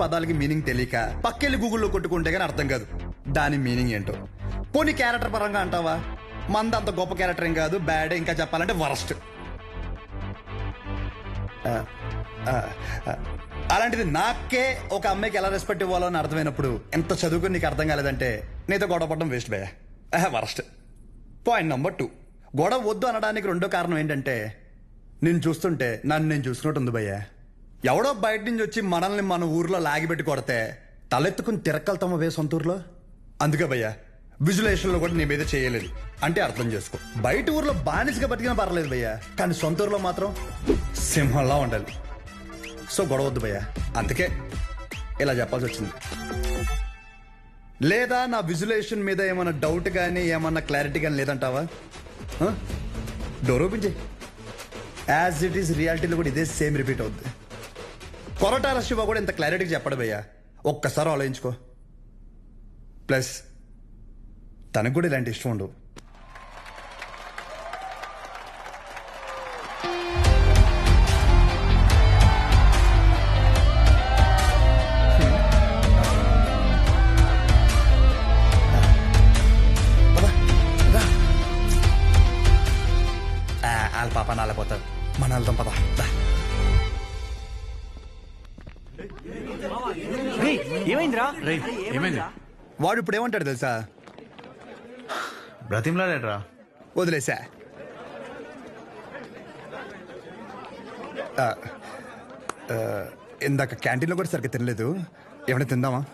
పదాలకి meaning తెలియక పక్కెళ్ళి గూగుల్లో కొట్టుకుంటే కానీ అర్థం కాదు. దాని మీనింగ్ ఏంటో. పోనీ క్యారెక్టర్ పరంగా అంటావా? మంద అంత గొప్ప క్యారెక్టర్ ఏం కాదు బ్యాడ్ ఇంకా చెప్పాలంటే వరస్ట్ అలాంటిది నాకే ఒక అమ్మాయికి ఎలా రెస్పెక్ట్ ఇవ్వాలో అని అర్థమైనప్పుడు ఎంత చదువుకుని నీకు అర్థం కాలేదంటే నీతో గొడవ పడడం వేస్ట్ భయ వరస్ట్ పాయింట్ నెంబర్ టూ గొడవ వద్దు అనడానికి రెండో కారణం ఏంటంటే నేను చూస్తుంటే నన్ను నేను చూసుకున్నట్టు ఉంది భయ్యా. ఎవడో బయట నుంచి వచ్చి మనల్ని మన ఊర్లో లాగిపెట్టి కొడితే తలెత్తుకుని తిరక్కలతమ్మ వే సొంతూరులో? అందుకే భయ్యా విజులేషన్లో కూడా నీ మీద చేయలేదు. అంటే అర్థం చేసుకో. బయట ఊర్లో బానిసగా బతికినా పర్లేదు భయ్యా కానీ సొంత ఊర్లో మాత్రం సింహంలా ఉండాలి. సో గొడవద్దు భయ్యా. అందుకే ఇలా చెప్పాల్సి వచ్చింది. లేదా నా విజులేషన్ మీద ఏమైనా డౌట్ కానీ ఏమన్నా క్లారిటీ కానీ లేదంటావా? డోర్ ఓపెన్ చేయి. యాజ్ ఇట్ ఈస్ రియాలిటీలో కూడా ఇదే సేమ్ రిపీట్ అవుద్ది. కొరటాల శివ కూడా ఇంత క్లారిటీ చెప్పడు ఒక్కసారి ఆలోచించుకో. ప్లస్ తనకు కూడా ఇలాంటి ఇష్టం ఉండవు. ఆ, వాళ్ళ పాప నాలపోతారు. మన వెళ్దాం పద. ఏమైందిరా? ఏమైంది? వాడు ఇప్పుడు ఏమంటాడు తెలుసా? బ్రతిమ్లాడేట్రా. వదిలేసా. ఆ, ఆ, ఇందాక క్యాంటీన్లో కూడా సరిగ్గా తినలేదు. ఏమైనా తిందామా?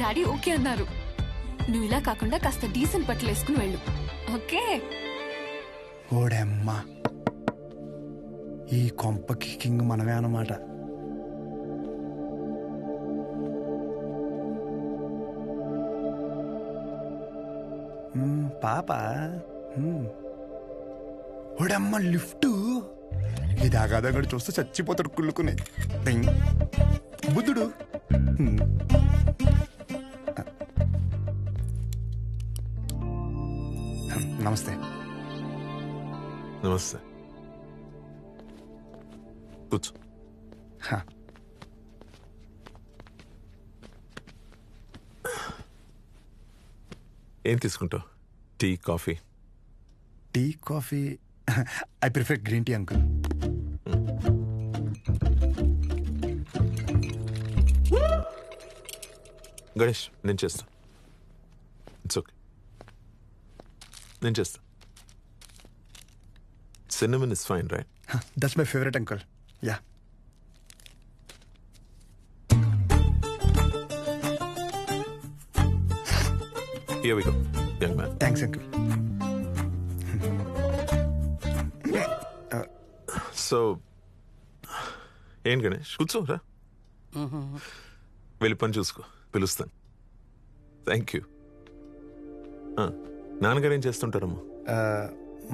డాడీ ఓకే అన్నారు. నువ్వు ఇలా కాకుండా కాస్త డీసెంట్ బట్టలు వేసుకుని వెళ్ళు. ఓకే? ఓడమ్మా. ఈ కొంపకి కింగ్ మనమే అన్నమాట. పాప. ఓడమ్మ లిఫ్ట్. ఇది ఆగాదగడు చూస్తే చచ్చిపోతాడు కుళ్ళుకుని. బుద్ధుడు. నమస్తే. నమస్తే. కూర్చో. ఏం తీసుకుంటావు? Tea coffee. Tea coffee. I prefer green tea uncle. Ganesh నేను చేస్తా. ఇట్స్ ఓకే నేను చేస్తా. Cinnamon is fine right that's my favourite uncle. Yeah here we go young man thanks uncle so ఏం గణేష్? కూర్చోరా వెళ్ళి పని చూసుకో. పిలుస్తాను. థ్యాంక్ యూ నాన్నగారు ఏం చేస్తుంటారమ్మా?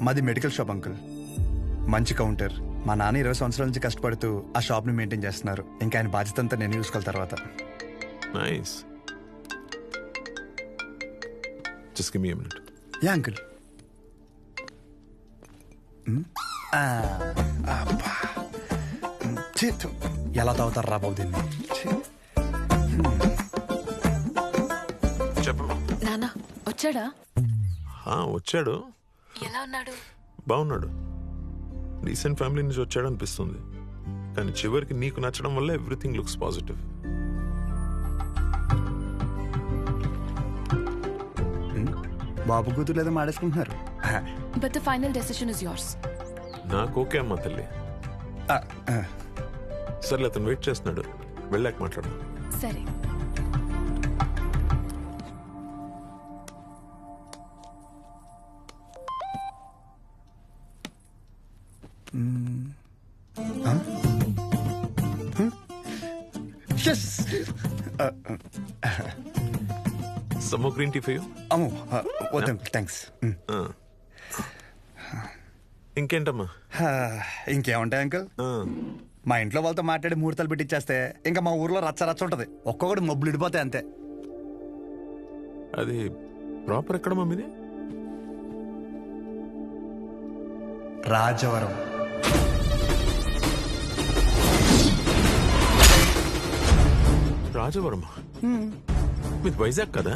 మాది మెడికల్ షాప్ అంకుల్. మంచి కౌంటర్. మా నాన్న ఇరవై సంవత్సరాల నుంచి కష్టపడుతూ ఆ షాప్ని మెయింటైన్ చేస్తున్నారు. ఇంకా ఆయన బాధ్యత అంతా నేను చూసుకోవాలి తర్వాత. Nice just give me minute yeah uncle ఎలా తాగుతారు రా బాబు దీన్ని ఛీ. చెప్పమ్మా నాన్న వచ్చాడా? ఆ, వచ్చాడు. ఎలా ఉన్నాడు? బాగున్నాడు. రీసెంట్ ఫ్యామిలీ నుంచి వచ్చాడు అనిపిస్తుంది కానీ చివరికి నీకు నచ్చడం వల్ల ఎవ్రీథింగ్ లుక్స్ పాజిటివ్ బాబు కూతురు లేదా మాడేసుకుంటున్నారు? But the final decision is yours నాకు ఓకే అమ్మా తల్లి. సర్లే అతను వెయిట్ చేస్తున్నాడు. వెళ్ళాక మాట్లాడు సరే. Yes! సమ్మో గ్రీన్ టీ ఫయూ అమ్మో వద్దు థ్యాంక్స్ ఇంకేంటమ్మా? ఇంకేముంటాయి అంకుల్? మా ఇంట్లో వాళ్ళతో మాట్లాడి ముహూర్తాలు పెట్టిచ్చేస్తే ఇంకా మా ఊర్లో రచ్చ రచ్చ ఉంటది. ఒక్కొక్కటి మబ్బులు ఇడిపోతాయి అంతే. అది ప్రాపర్ ఎక్కడ మీది? రాజవరం. రాజవరం మీది వైజాగ్ కదా?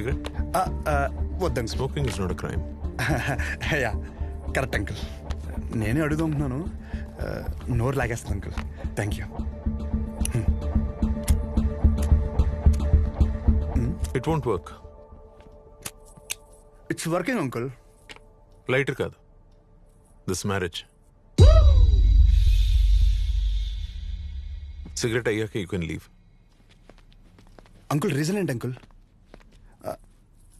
సిగరెట్ ఆ, ఆ, వద్దు uncle smoking is not crime yeah correct uncle. నేనే అడుగుతున్నాను నోరు లాగేస్తుంది uncle. Thank you. It won't work it's working uncle lighter కాదు. దిస్ మ్యారేజ్ సిగరెట్ అయ్యాక you can leave uncle reason ఏంటి అంకుల్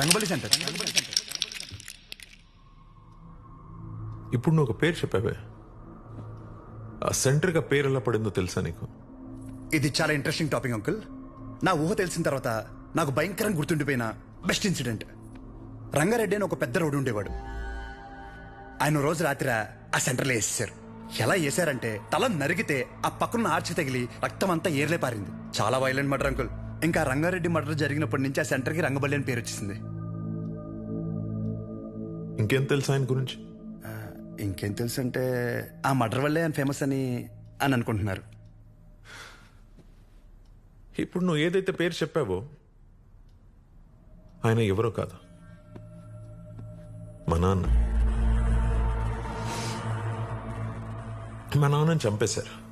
రంగబలి సెంటర్. ఇప్పుడు నువ్వు ఒక పేరు చెప్పావే. ఆ సెంటర్గా పేరు ఎలా పడిందో తెలుసా నీకు? ఇది చాలా ఇంట్రెస్టింగ్ టాపిక్ అంకుల్ నా ఊహ తెలిసిన తర్వాత నాకు భయంకరంగా గుర్తుండిపోయిన బెస్ట్ ఇన్సిడెంట్ రంగారెడ్డి అని ఒక పెద్ద రోడ్డు ఉండేవాడు. ఆయన రోజు రాత్రి ఆ సెంటర్లో వేసేశారు. ఎలా వేసారంటే తల నరిగితే ఆ పక్కన ఆర్చి తగిలి రక్తం అంతా ఏర్లే పారింది. చాలా వైలెంట్ మర్డర్ అంకుల్ ఇంకా రంగారెడ్డి మర్డర్ జరిగినప్పటి నుంచి ఆ సెంటర్కి రంగబల్లి అని పేరు వచ్చేసింది. ఇంకేం తెలుసా ఆయన గురించి? ఇంకేం తెలుసు అంటే ఆ మర్డర్ వల్లే ఆయన ఫేమస్ అని అని అనుకుంటున్నారు. ఇప్పుడు నువ్వు ఏదైతే పేరు చెప్పావో ఆయన ఎవరో కాదు. మా నాన్న. మా నాన్నని చంపేశారు.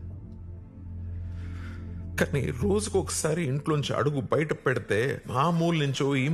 కానీ రోజుకు ఒకసారి ఇంట్లోంచి అడుగు బయట పెడితే ఆ నుంచో ఈ